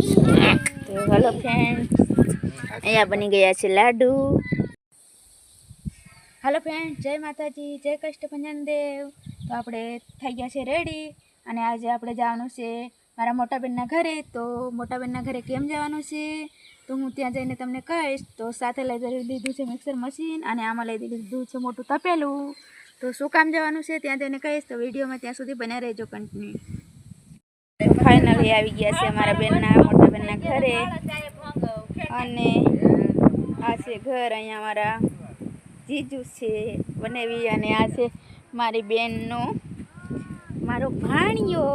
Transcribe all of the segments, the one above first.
તો hello friend અહીંયા બની ગયા છે લાડુ. હલો ફ્રેન્ડ જય માતાજી, જય કષ્ટભંજન દેવ તો આપણે થઈ ગયા છે રેડી અને આજે આપણે જવાનું છે મારા મોટા બેનના ઘરે. તો મોટા બેનના ઘરે કેમ જવાનું છે? તો હું ત્યાં જઈને તમને કહીશ. તો સાથે લઈ લીધું છે મિક્સર મશીન અને આમાં લઈ લીધું છે મોટું તપેલું. તો શું કામ જવાનું છે? ત્યાં જઈને કહીશ. તો વિડીયોમાં ત્યાં સુધી બન્યા રહેજો કન્ટિન્યુ ફાઇનલી આવી ગયા છે અમારા બેનના, મોટા બેનના ઘરે. અને આ છે ઘર અહીંયા અમારા જીજુ છે બનેવી અને આ છે મારી બેનનો. મારો ભાણિયો.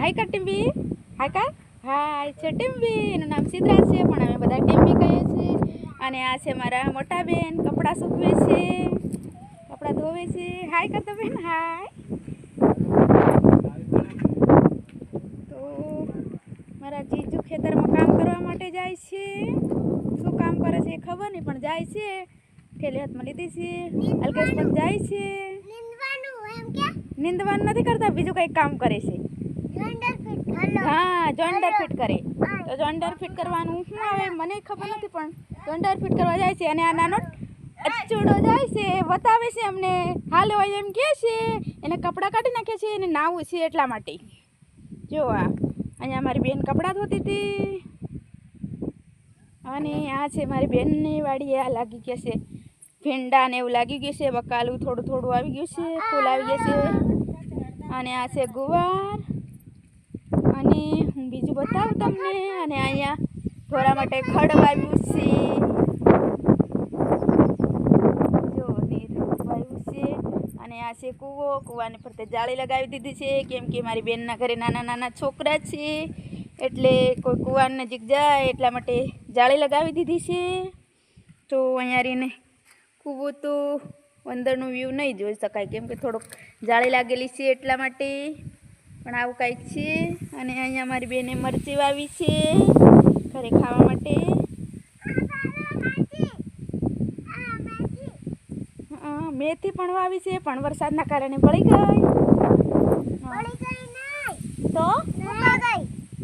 હાય કા ટીમ્બી હાય કા? હાય છે ટીમ્બી એનું નામ સિદ્ધરાજ છે, પણ અમે બધા ટીમ્બી કહીએ છીએ. અને આ છે મારા મોટા બેન, કપડાં સૂકવે છે. કપડાં ધોવે છે. હાય કરતો બેન. હાય તો મારા જીજુ ખેતરમાં કામ કરવા માટે જાય છે. શું કામ કરે છે ખબર નહીં પણ જાય છે. ઠેલી હાથમાં લીધી છે. અલ્કેશ પણ જાય છે. નિંદવાનું નથી કરતા બીજું કંઈક કામ કરે છે. હા જોન્ડર ફિટ કરે. તો જોન્ડર ફિટ કરવાનું શું આવે? મને ખબર નથી પણ જોન્ડર ફિટ કરવા જાય છે અને આ નાનો અચૂડો જાય છે. બતાવે છે અમને હાલ હોય એમ કહે છે. એને કપડાં કાઢી નાખે છે એને નાવું છે એટલા માટે. જો આ અહીંયા મારી બેન કપડાં ધોતી હતી. અને આ છે મારી બેનની વાડી, આ લાગી ગયા છે. ભીંડા ને એવું લાગી ગયું છે બકાલું થોડું થોડું આવી ગયું છે, ફૂલ આવી ગયા છે. અને આ છે ગુવાર. અને હું બીજું બતાવું તમને, અને અહીંયા થોડા માટે ખડ વાવ્યું છે. જો વાવ્યું છે. અને આ છે કૂવો, કૂવાની ફરતે જાળી લગાવી દીધી છે, કેમ કે મારી બેનના ઘરે નાના નાના છોકરા છે. એટલે કોઈ કૂવાની નજીક જાય એટલા માટે જાળી લગાવી દીધી છે. તો અહીંયા રહીને ખૂબ તો અંદરનું વ્યૂ નહીં જોઈ શકાય. કેમ કે થોડોક જાળી લાગેલી છે એટલા માટે. પણ આવું કાંઈક છે. અને અહીંયા મારી બેને મરચી વાવી છે ઘરે ખાવા માટે. હા, મેથી પણ વાવી છે પણ વરસાદના કારણે પડી ગઈ. તો?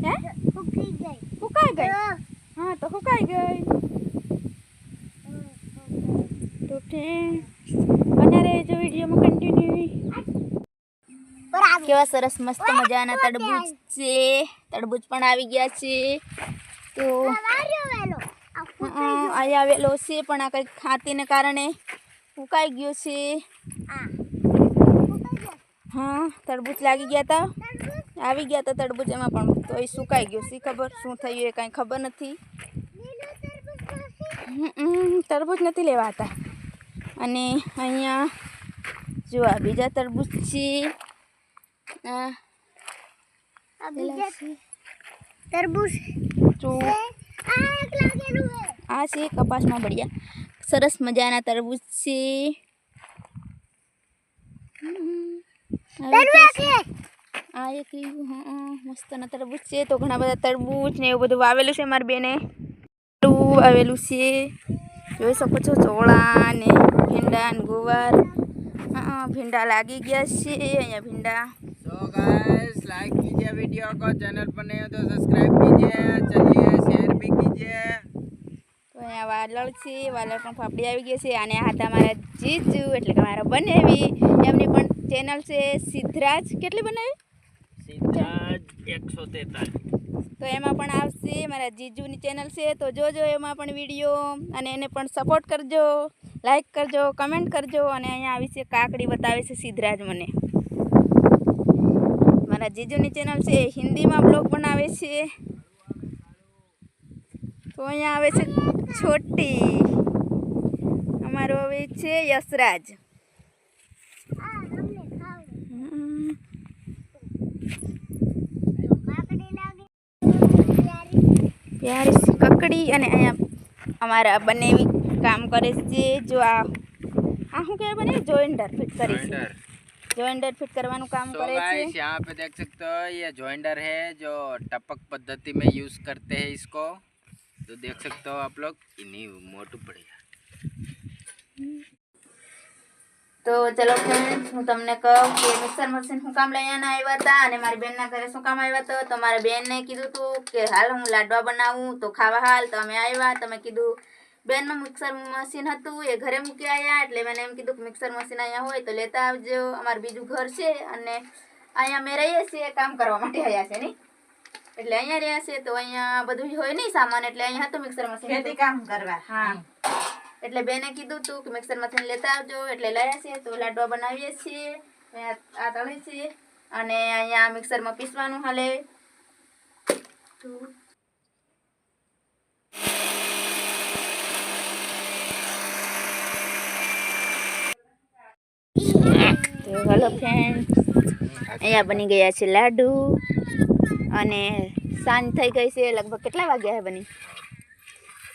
હે? સુકાઈ ગઈ? હા. તો સુકાઈ ગઈ? તો અને રહેજો વિડીયોમાં કન્ટિન્યુ કેવા સરસ મસ્ત મજાના તડબૂચ છે. તડબૂચ પણ આવી ગયા છે. તો અહીંયા અહીં આવેલો છે પણ આ કંઈક ખાતીને કારણે ઉકાઈ ગયો છે. હા. તડબૂચ લાગી ગયા હતા આવી ગયા હતા તડબૂચ એમાં પણ તો એ સુકાઈ ગયું. શી ખબર? શું થયું એ કાંઈ ખબર નથી. તરબૂચ નથી લેવાતા. અને અહીંયા જો આ બીજા તરબૂચ છે. આ તરબૂચ જો આ એક લાગેલું હે આ છે કપાસમાં બળિયા. સરસ મજાના તરબૂચ છે. હમ. આવી તરબૂચ છે. આ એક લીલું, હં, મસ્તના તરબૂચ છે તો ઘણા બધા તરબૂચ ને એવું બધું વાવેલું છે મારી બેને આટલું વાવેલું છે જોઈ શકો છો ચોળા ને ભીંડા ને ગુવાર હા ભીંડા લાગી ગયા છે અહીંયા ભીંડા तो गाइस लाइक कीजिए वीडियो को चैनल पर नहीं हो तो सब्सक्राइब कीजिए चलिए शेयर भी कीजिए તો અહીંયા વાલળ છે વાલળ પણ ફાફડી આવી ગઈ છે અને આ હતા મારા જીજુ એટલે કે મારા બનેવી એમની પણ ચેનલ છે સિદ્ધરાજ કેટલી બનાવી? સિદ્ધરાજ એકસો તેતાલીસ. તો એમાં પણ આવશે મારા જીજુની ચેનલ છે તો જોજો એમાં પણ વીડિયો અને એને પણ સપોર્ટ કરજો લાઈક કરજો કમેન્ટ કરજો અને અહીંયા આવી છે કાકડી બતાવે છે સિદ્ધરાજ મને. મારા જીજુની ચેનલ છે હિન્દીમાં બ્લોગ બનાવે છે. તો અહીંયા આવે છે છોટી. અમારો આવે છે યશરાજ. યારી પ્યારી સી કકડી અને અહીંયા અમારા બનેવી કામ કરે છે જો આ આ શું કહેવાય બને જોઈન્ટર ફિટ કરે છે जॉइंडर જોઈન્ટર ફિટ કરવાનું કામ तो કરે गाइस છે यहाँ पे देख सकते हो ये जॉइंडर है जो टपक पद्धति में यूज करते हैं इसको तो देख सकते हो आप लोग इन्हीं मोटू पड़ेगा તો ચલો ફ્રેન્ડ હું તમને કહું કે મિક્સર મશીન હું કામ લઈને આવ્યા હતા અને મારી બેનના ઘરે શું કામ આવ્યા હતા તો મારા બેનને કીધું હતું કે હાલ હું લાડવા બનાવું તો ખાવા હાલ તો અમે આવ્યા. તમે કીધું બેનનું મિક્સર મશીન હતું એ ઘરે મૂકી આવ્યા એટલે મેં એમ કીધું કે મિક્સર મશીન અહીંયા હોય તો લેતા આવજો. અમારું બીજું ઘર છે અને અહીંયા અમે રહીએ છીએ કામ કરવા માટે આવ્યા છે નહીં? એટલે અહીંયા રહ્યા છે તો અહીંયા બધું હોય નહીં સામાન એટલે અહીંયા હતું મિક્સર મશીન ખેતી કામ કરવા. હા. એટલે બેને કીધું તું કે મિક્સર મશીન લેતા આવજો. એટલે લાયા છે તો લાડવા બનાવીએ છીએ. આ તળે છીએ અને અહીંયા મિક્સરમાં પીસવાનું હાલે. તો હલો ફ્રેન્ડ અહીંયા બની ગયા છે લાડુ. અને સાંજ થઈ ગઈ છે. લગભગ કેટલા વાગ્યા છે બની?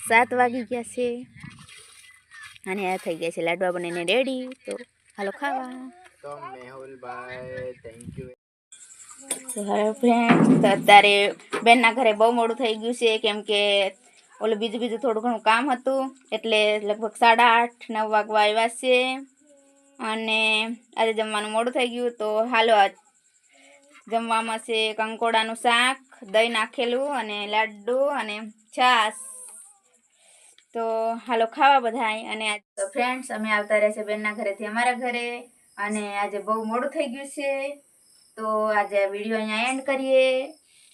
સાત વાગી ગયા છે. અને આ થઈ ગયા છે લાડવા બનીને રેડી તો હાલો ખાવા. તો ફ્રેન્ડ તો અત્યારે બેનના ઘરે બહુ મોડું થઈ ગયું છે કેમ કે ઓલું બીજું બીજું થોડું ઘણું કામ હતું એટલે લગભગ સાડા આઠ નવ વાગવા આવ્યા છે. અને આજે જમવાનું મોડું થઈ ગયું તો હાલો આજ જમવામાં છે કંકોડાનું શાક દહીં નાખેલું અને લાડુ અને છાશ. તો હાલો ખાવા બધાય અને તો ફ્રેન્ડ્સ અમે આવતા રહ્યા છે બેનના ઘરેથી અમારા ઘરે અને આજે બહુ મોડું થઈ ગયું છે. તો આજે વીડિયો અહીંયા એન્ડ કરીએ.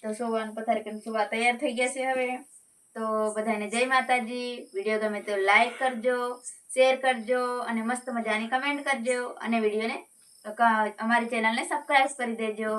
તો સુવાનું પથારી કરીને સુવા તૈયાર થઈ ગયા છે હવે. તો બધાને જય માતાજી. વીડિયો ગમે તો લાઈક કરજો શેર કરજો અને મસ્ત મજાની કમેન્ટ કરજો અને વિડીયોને અમારી ચેનલને સબસ્ક્રાઈબ કરી દેજો.